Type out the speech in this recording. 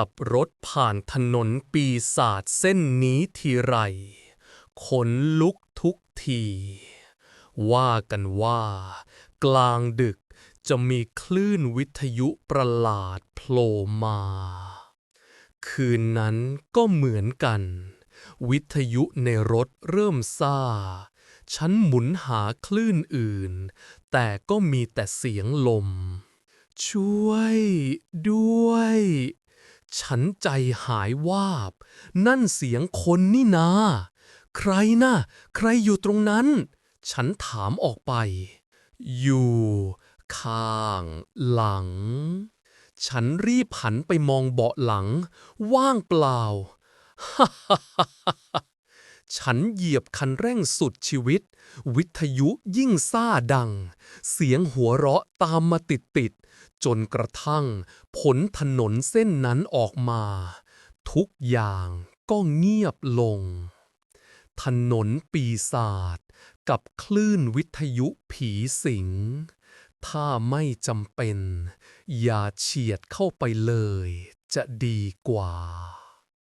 ขับรถผ่านถนนปีศาจเส้นนี้ทีไรขนลุกทุกที ว่ากันว่า กลางดึกจะมีคลื่นวิทยุประหลาดโผล่มา คืนนั้นก็เหมือนกัน วิทยุในรถเริ่มซ่า ฉันหมุนหาคลื่นอื่น แต่ก็มีแต่เสียงลม ช่วยด้วย ฉันใจหายวาบ นั่นเสียงคนนี่นา ใครนะ่ะ ใครอยู่ตรงนั้น ฉันถามออกไป อยู่ ข้าง หลัง ฉันรีบหันไปมองเบาะหลัง ว่างเปล่า ฉันเหยียบคันเร่งสุดชีวิต วิทยุยิ่งซ่าดัง เสียงหัวเราะตามมาติดติด จนกระทั่งผลถนนเส้นนั้นออกมา ทุกอย่างก็เงียบลง ถนนปีศาจกับคลื่นวิทยุผีสิง ถ้าไม่จำเป็น อย่าเฉียดเข้าไปเลย จะดีกว่า